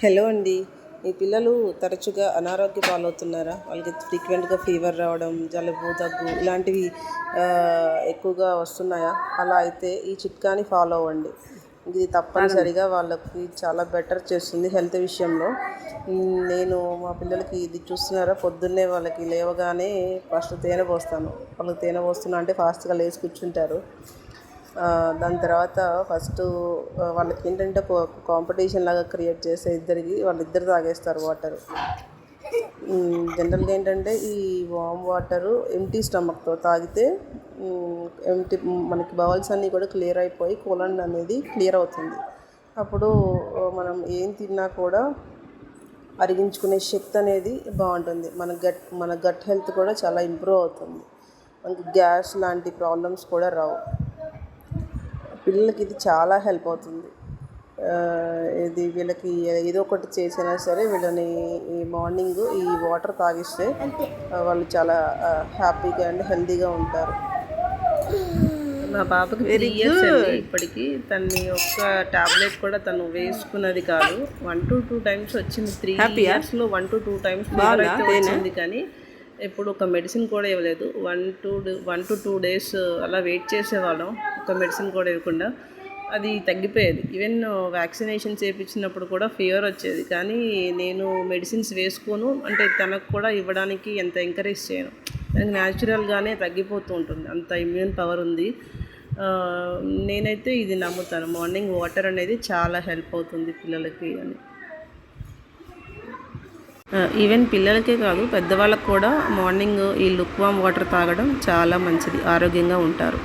Hello అండి. మీ పిల్లలు తరచుగా అనారోగ్య పాలవుతున్నారా? వాళ్ళకి ఫ్రీక్వెంట్గా ఫీవర్ రావడం జలుబు దగ్గు ఇలాంటివి ఎక్కువగా వస్తున్నాయా? అలా అయితే ఈ చిట్కాని ఫాలో అవ్వండి. ఇది తప్పనిసరిగా వాళ్ళకి చాలా బెటర్ చేస్తుంది హెల్త్ విషయంలో. నేను మా పిల్లలకి ఇది చూస్తున్నారా? పొద్దున్నే వాళ్ళకి లేవగానే ఫస్ట్ తేనె పోస్తాను. వాళ్ళకి తేనె పోస్తున్నా అంటే ఫాస్ట్గా లేచి కూర్చుంటారు. దాని తర్వాత ఫస్ట్ వాళ్ళకి ఏంటంటే కాంపిటీషన్ లాగా క్రియేట్ చేసే ఇద్దరికి వాళ్ళిద్దరు తాగేస్తారు వాటర్ జనరల్గా ఏంటంటే ఈ వామ్ వాటరు ఎంటీ స్టమక్తో తాగితే ఎంటీ మనకి బౌల్స్ అన్నీ కూడా క్లియర్ అయిపోయి కోలండ్ అనేది క్లియర్ అవుతుంది. అప్పుడు మనం ఏం తిన్నా కూడా అరిగించుకునే శక్తి అనేది బాగుంటుంది. మన గట్ మన గట్ హెల్త్ కూడా చాలా ఇంప్రూవ్ అవుతుంది. మనకి గ్యాస్ లాంటి ప్రాబ్లమ్స్ కూడా రావు. పిల్లలకి ఇది చాలా హెల్ప్ అవుతుంది. ఇది వీళ్ళకి ఏదో ఒకటి చేసినా సరే వీళ్ళని ఈ మార్నింగ్ ఈ వాటర్ తాగిస్తే వాళ్ళు చాలా హ్యాపీగా అండ్ హెల్తీగా ఉంటారు. మా పాపకి త్రీ ఇయర్స్ అండి ఇప్పటికి. తన్ని ఒక్క టాబ్లెట్ కూడా తను వేసుకున్నది కాదు. వన్ టు టూ టైమ్స్ వచ్చింది. త్రీ ఇయర్స్లో వన్ టు టూ టైమ్స్ వచ్చింది కానీ ఇప్పుడు ఒక మెడిసిన్ కూడా ఇవ్వలేదు. One two one two two days అలా వెయిట్ చేసేవాళ్ళం. ఒక మెడిసిన్ కూడా ఇవ్వకుండా. అది తగ్గిపోయేది. ఈవెన్ వ్యాక్సినేషన్ చేయించినప్పుడు కూడా ఫీవర్ వచ్చేది. కానీ నేను మెడిసిన్స్ వేసుకోను. అంటే తనకు కూడా ఇవ్వడానికి ఎంత ఎంకరేజ్ చేయను. దానికి న్యాచురల్గానే తగ్గిపోతూ ఉంటుంది. అంత ఇమ్యూన్ పవర్ ఉంది. నేనైతే ఇది నమ్ముతాను. మార్నింగ్ వాటర్ అనేది చాలా హెల్ప్ అవుతుంది పిల్లలకి అని. ఈవెన్ పిల్లలకే కాదు పెద్దవాళ్ళకు కూడా మార్నింగ్ ఈ లుక్ వామ్ వాటర్ తాగడం చాలా మంచిది ఆరోగ్యంగా ఉంటారు.